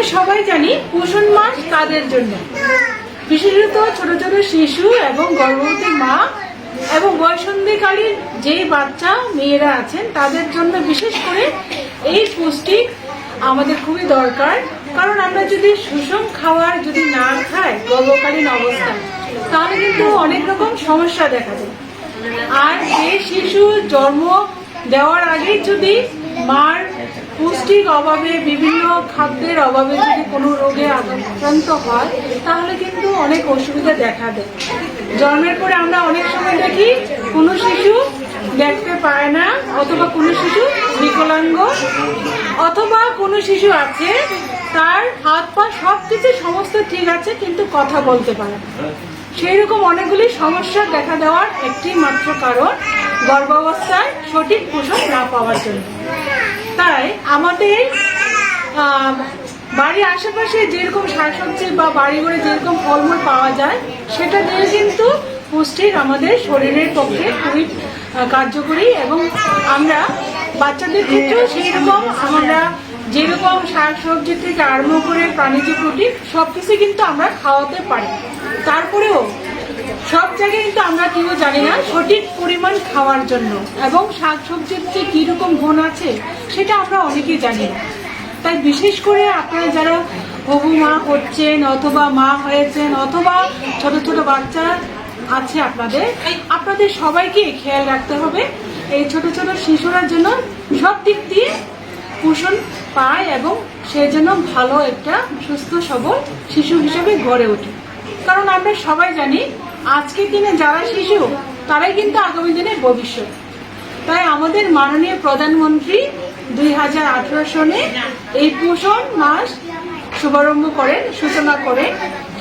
আমরা সবাই জানি পোষণ মাস কাদের জন্য? বিশেষত ছোট ছোট শিশু এবং গর্ভবতী মা এবং বয়সন্ধিকালীন যে বাচ্চা, মেয়েরা আছেন, তাদের জন্য বিশেষ করে এই পুষ্টি আমাদের খুবই দরকার। কারণ আমরা যদি সুষম খাওয়ার যদি না খাই গর্ভকালীন অবস্থায়, তাহলে কিন্তু অনেক রকম সমস্যা দেখা যায় আর যে শিশু জন্ম দেওয়ার আগেই যদি মার পুষ্টির অভাবে, বিভিন্ন খাদ্যের অভাবে যদি কোনো রোগে আক্রান্ত হয়, তাহলে কিন্তু অনেক অসুবিধা দেখা দেয়। জন্মের পরে আমরা অনেক সময় দেখি কোনো শিশু দেখতে পায় না, অথবা কোনো শিশু বিকলাঙ্গ, অথবা কোনো শিশু আছে, তার হাত পা সব কিছু সমস্ত ঠিক আছে, কিন্তু কথা বলতে পারে সেই রকম অনেকগুলি সমস্যা দেখা দেওয়ার একটি মাত্র কারণ গর্ভাবস্থায় সঠিক পোষণ না পাওয়ার জন্য। তাই আমাদের বাড়ির আশেপাশে যেরকম শাকসবজি বা বাড়ি ঘরে যেরকম ফলমূল পাওয়া যায়, সেটা দিয়ে কিন্তু পুষ্টির আমাদের শরীরের পক্ষে খুবই কার্যকরী এবং আমরা বাচ্চাদের ক্ষেত্রেও সেই রকম আমরা যেরকম শাকসবজি থেকে আরম্ভ করে প্রাণীজ প্রোটিন সব কিছু কিন্তু আমরা খাওয়াতে পারি। তারপরেও সব জায়গায় কিন্তু আমরা কেউ জানি না সঠিক পরিমাণ খাওয়ার জন্য এবং শাকসবজির যে কীরকম গুণ আছে সেটা আমরা অনেকেই জানি না। তাই বিশেষ করে আপনারা যারা হবু মা হচ্ছেন অথবা মা হয়েছেন অথবা ছোট ছোট বাচ্চা আছে আপনাদের আপনাদের সবাইকে খেয়াল রাখতে হবে এই ছোট ছোট শিশুরা যেন সব দিক দিয়ে পোষণ পায় এবং সে যেন ভালো একটা সুস্থ সবল শিশু হিসেবে গড়ে ওঠে। কারণ আমরা সবাই জানি আজকের দিনে যারা শিশু, তারাই কিন্তু আগামী দিনের ভবিষ্যৎ। তাই আমাদের মাননীয় প্রধানমন্ত্রী দুই হাজার আঠারো সনে এই পোষণ মাস শুভারম্ভ করেন, সূচনা করেন।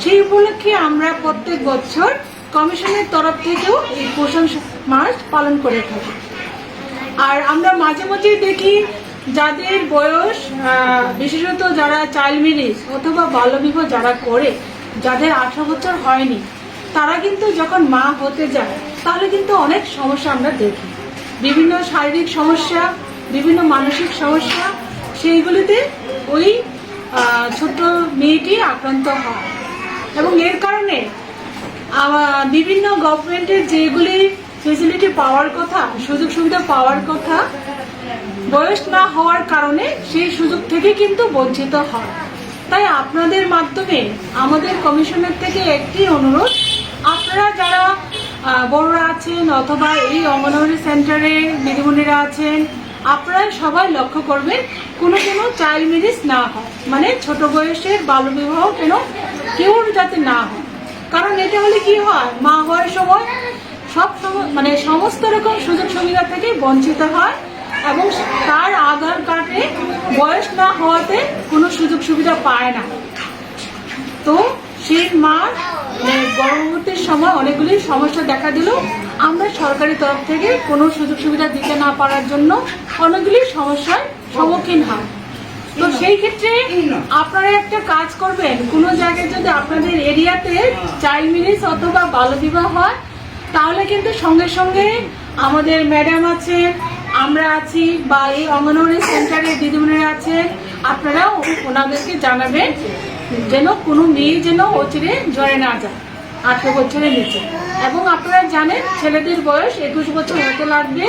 সেই উপলক্ষে আমরা প্রত্যেক বছর কমিশনের তরফ থেকেও এই পোষণ মাস পালন করে থাকি। আর আমরা মাঝে মাঝে দেখি যাদের বয়স বিশেষত যারা চাইল্ড ম্যারেজ অথবা বাল্যবিবাহ যারা করে, যাদের আঠারো বছর হয়নি তারা কিন্তু যখন মা হতে যায়, তাহলে কিন্তু অনেক সমস্যা আমরা দেখি। বিভিন্ন শারীরিক সমস্যা, বিভিন্ন মানসিক সমস্যা, সেইগুলিতে ওই ছোট্ট মেয়েটি আক্রান্ত হয়। এবং এর কারণে বিভিন্ন গভর্নমেন্টের যেগুলি ফেসিলিটি পাওয়ার কথা, সুযোগ সুবিধা পাওয়ার কথা, বয়স না হওয়ার কারণে সেই সুযোগ থেকে কিন্তু বঞ্চিত হয়। তাই আপনাদের মাধ্যমে আমাদের কমিশনের থেকে একটি অনুরোধ আপনারা যারা বড়রা আছেন অথবা এই অঙ্গনওয়াড়ি সেন্টারে দিদিমণিরা আছেন আপনারা সবাই লক্ষ্য করবেন কোনো কোনো চাইল্ড ম্যারেজ না হয়। মানে ছোট বয়সের বাল্যবিবাহ কেন কেউ যাতে না হয়। কারণ এটা হলে কি হয়? মা হওয়ার সময় সব মানে সমস্ত রকম সুযোগ সুবিধা থেকে বঞ্চিত হয় এবং তার আধার কার্ডে বয়স না হওয়াতে কোনো সুযোগ সুবিধা পায় না। তো সেই মার গর্ভবতীর সময় অনেকগুলি সমস্যা দেখা দিল। আমরা সরকারি তরফ থেকে কোনো সুযোগ সুবিধা দিতে না পারার জন্য অনেকগুলি সমস্যার সম্মুখীন হয় তো সেই ক্ষেত্রে আপনারা একটা কাজ করবেন, কোনো জায়গায় যদি আপনাদের এরিয়াতে চাইল্ড ম্যারেজ অথবা বাল্যবিবাহ হয়, তাহলে কিন্তু সঙ্গে সঙ্গে আমাদের ম্যাডাম আছে, আমরা আছি বা এই অঙ্গনওয়াড়ি সেন্টারে দিদিমণিরা আছে, আপনারাও ওনাদেরকে জানাবেন যেন কোনো মেয়ে যেন অচিরে জয়ে না যায়, আঠেরো বছরের নিচে এবং আপনারা জানেন, ছেলেদের বয়স একুশ বছর হতে লাগবে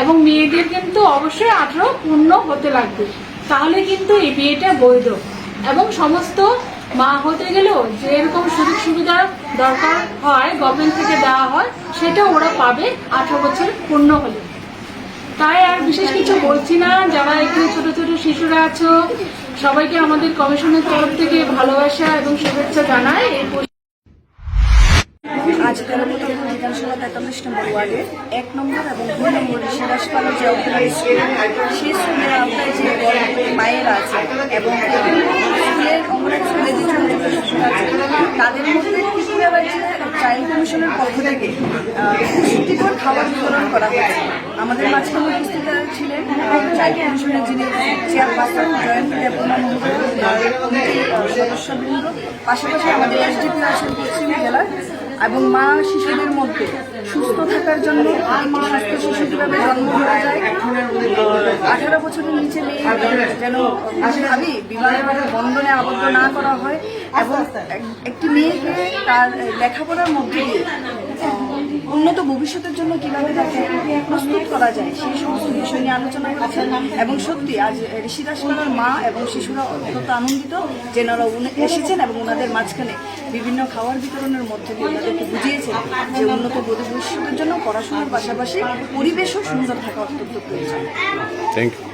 এবং মেয়েদের কিন্তু অবশ্যই আঠেরো পূর্ণ হতে লাগবে। তাহলে কিন্তু এই বিয়েটা বৈধ। এবং সমস্ত মা হতে গেলেও যে এরকম সুযোগ সুবিধা দরকার হয় গভর্নমেন্ট থেকে দেওয়া হয়, সেটা ওরা পাবে আঠেরো বছর পূর্ণ হলে। তাই আর বিশেষ কিছু বলছি না। যারা এখানে ছোট ছোট শিশুরা আছো, সবাইকে আমাদের কমিশনের তরফ থেকে ভালোবাসা এবং শুভেচ্ছা জানায় এই আজ তেরো নম্বর বিধানসভা তেতাল্লিশ নম্বর এক নম্বর এবং দুই সিরাজপাড়া যে স্কুল সেই যে মায়েরা আছে এবং তাদের মধ্যে ত্রিপুরা রাজ্যে চাইল্ড কমিশনের পক্ষ থেকে পুষ্টিকর খাবার বিতরণ করা হয়েছে। আমাদের মাঝখানে উপস্থিত ছিলেন চাইল্ড কমিশনের যিনি চেয়ারপারসন জয়ন্ত মহোদয় সদস্যবৃন্দ, পাশাপাশি আমাদের এসডিপি আছেন পশ্চিম জেলার এবং মা শিশুদের মধ্যে সুস্থ থাকার জন্য একটি শিশু জন্ম দেওয়া যায় আঠারো বছরের নিচে মেয়ে যেন ভাবি বিবাহের বন্ধনে আবদ্ধ না করা হয় এবং একটি মেয়েকে তার লেখাপড়ার মধ্যে দিয়ে উন্নত ভবিষ্যতের জন্য কীভাবে তাকে প্রস্তুত করা যায়, সেই সমস্ত বিষয় নিয়ে আলোচনা করেছেন। এবং সত্যি, আজ ঋষিদাস পালার মা এবং শিশুরা অত্যন্ত আনন্দিত যে ওনারা এসেছেন এবং ওনাদের মাঝখানে বিভিন্ন খাওয়ার বিতরণের মধ্যে দিয়ে ওনাদেরকে বুঝিয়েছেন যে উন্নত ভবিষ্যতের জন্য পড়াশোনার পাশাপাশি পরিবেশও সুন্দর থাকা অত্যন্ত প্রয়োজন। Thank you